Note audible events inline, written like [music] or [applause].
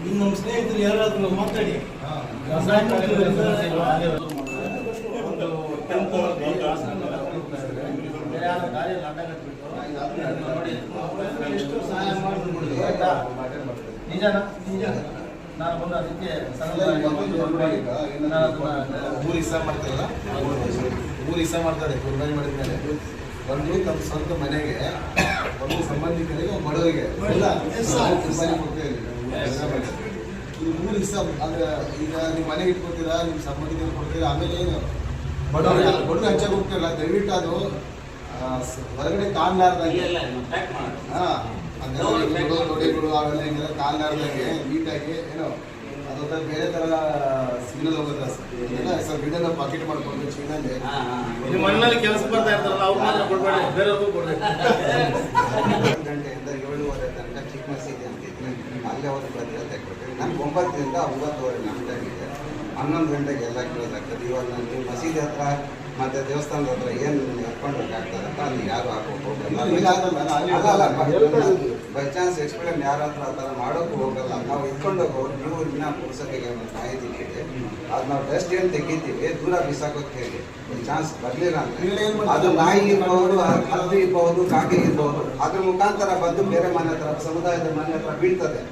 ಇನ್ನು ನಮ್ಮ ಸ್ನೇಹಿತರು ಯಾರಾದ್ರೂ ಮಾತಾಡಿ. ನಿಜನಾ ನಿಜ ನಾನು ಬಂದು ಅದಕ್ಕೆ ಮೂರು ಇಸ ಮಾಡ್ತಾರಲ್ಲ ಊರು ಇಸ ಮಾಡ್ತಾರೆ ಕುರ್ಬಾನಿ ಮಾಡಿದ್ಮೇಲೆ ಒಂದು ತಮ್ಮ ಸ್ವಂತ ಮನೆಗೆ ಒಂದು ಸಂಬಂಧಿಕರಿಗೆ ಬಡವರಿಗೆ ಕುರ್ಬಾನಿ ಕೊಡ್ತಾ ಇದ್ದೀವಿ. ಇದು ಮೂರು ಇಸ ಅಂದ್ರೆ ಈಗ ನೀವು ಮನೆಗೆ ಇಟ್ಕೊತೀರಾ ನಿಮ್ಮ ಸಂಬಂಧಿಕರಿಗೆ ಕೊಡ್ತೀರಾ ಆಮೇಲೆ ಏನು ಬಡವರು ಬಡವರು ಹಂಚಕ್ಕೆ ಹೋಗ್ತಿರಲ್ಲ ದಯವಿಟ್ಟು ಅದು ಹೊರಗಡೆ ಕಾಣ್ಲಾರ್ದಂಗೆ ಹಾ ಕಾಲ್ಲಾರ್ದಂಗೆ ನೀಟಾಗಿ ಏನೋ ಅದೊಂಥರ ಬೇರೆ ತರ ಸಿಗ್ನಲ್ ಹೋಗುತ್ತೆ ಸ್ವಲ್ಪ ಗಿಡನ ಪಾಕೆಟ್ ಮಾಡ್ಕೊಂಡು ಚೀನಲ್ಲಿ ನಿಮ್ಮ ಮಣ್ಣಲ್ಲಿ ಕೆಲಸ ಬರ್ತಾ ಇರ್ತಾರಲ್ಲ ಅವ್ರು ಮಾತ್ರ ಕೊಡ್ಬೇಡಿ, ಬೇರೆಯವ್ರಿಗೂ ಕೊಡ್ಬೇಕು. [laughs] ಅಂತಿದ್ವಿ ಅಲ್ಲೇ ಒಂದು ನಮ್ಗೆ ಒಂಬತ್ತರಿಂದ ಒಂಬತ್ತುವರೆ ನಮ್ಮ ಟೈಮಿಗೆ ಹನ್ನೊಂದು ಗಂಟೆಗೆ ಎಲ್ಲ ಕೇಳೋದಾಗ್ತದೆ. ಇವಾಗ ನಾನು ನೀವು ಮಸೀದಿ ಹತ್ರ ಮತ್ತೆ ದೇವಸ್ಥಾನದ ಹತ್ರ ಏನು ಎತ್ಕೊಂಡ್ಬೇಕಾಗ್ತದೆ ಅಂತ ಅಲ್ಲಿ ಯಾರು ಹಾಕೋಕೆ ಹೋಗಲ್ಲ. ಬೈ ಚಾನ್ಸ್ ಎಕ್ಸ್ಪೀರಿಯನ್ಸ್ ಯಾರ ಹತ್ರ ಆ ಥರ ಮಾಡೋಕ್ಕೂ ಹೋಗಲ್ಲ. ನಾವು ಇಟ್ಕೊಂಡು ಹೋಗೋದು ನೀವು ಇನ್ನ ಪುರುಷರಿಗೆ ಮಾಹಿತಿ ಇದೆ ಅದು ನಾವು ಡಸ್ಟ್ ಏನು ತೆಗಿತೀವಿ. ದೂರ ಬಿಸಾಕೋಕೆ ಹೇಳಿ. ಚಾನ್ಸ್ ಬರಲಿಲ್ಲ ಅಂತ? ಅದು ನಾಯಿ ಇರ್ಬೋದು ಹದ್ದು ಇರ್ಬೋದು ಕಾಗೆ ಇರ್ಬೋದು. ಅದ್ರ ಮುಖಾಂತರ ಬಂದು ಬೇರೆ ಮನೆ ಹತ್ರ ಸಮುದಾಯದ ಮನೆ ಹತ್ರ ಬೀಳ್ತದೆ.